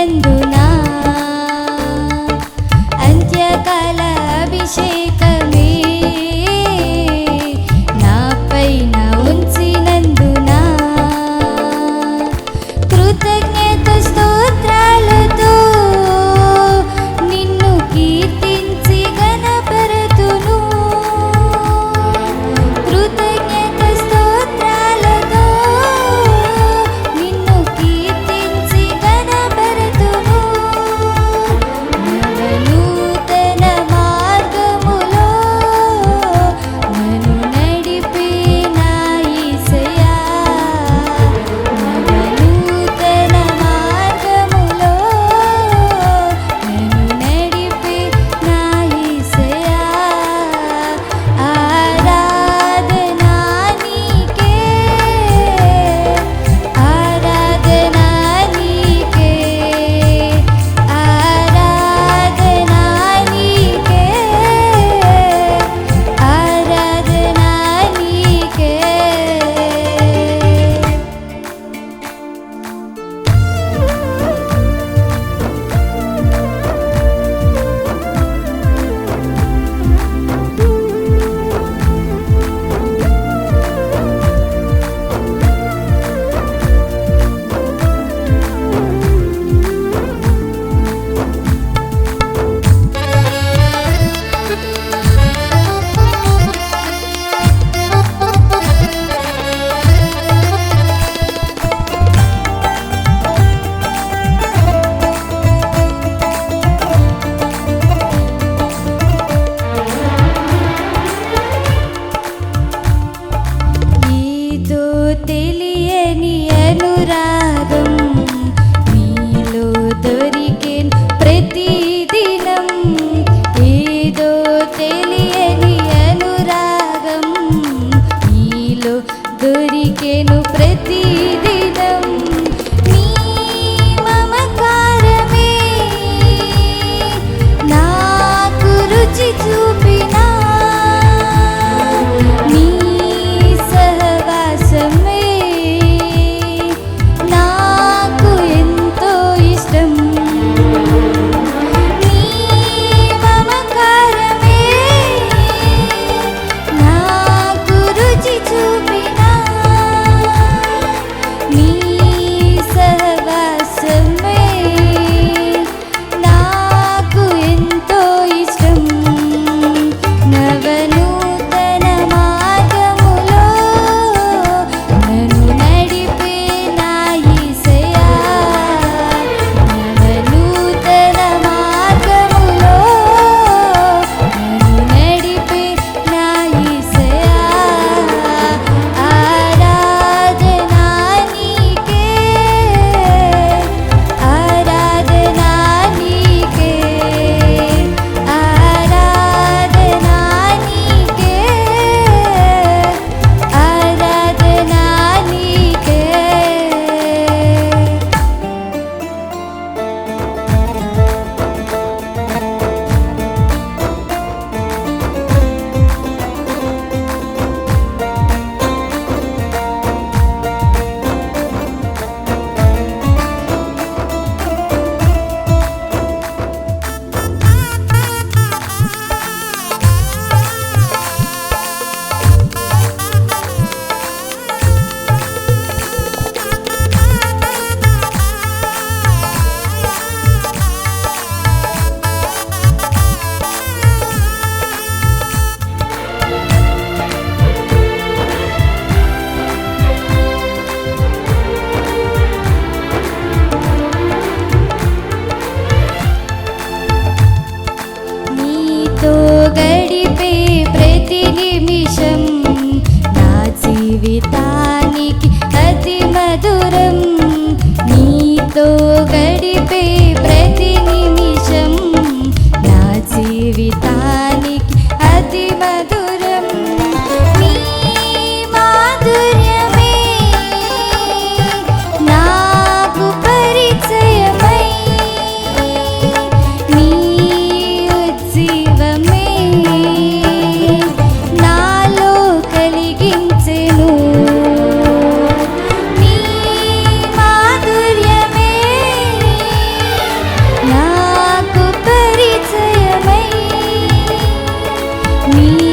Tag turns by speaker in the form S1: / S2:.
S1: ఎందునా అంత్యకాల అభిషేక తెలియని అనురాగం మీలో దొరికే ప్రతి దినం ఏదో తెలియని అనురాగం మీలో దొరికేను ప్రతి Вид. me.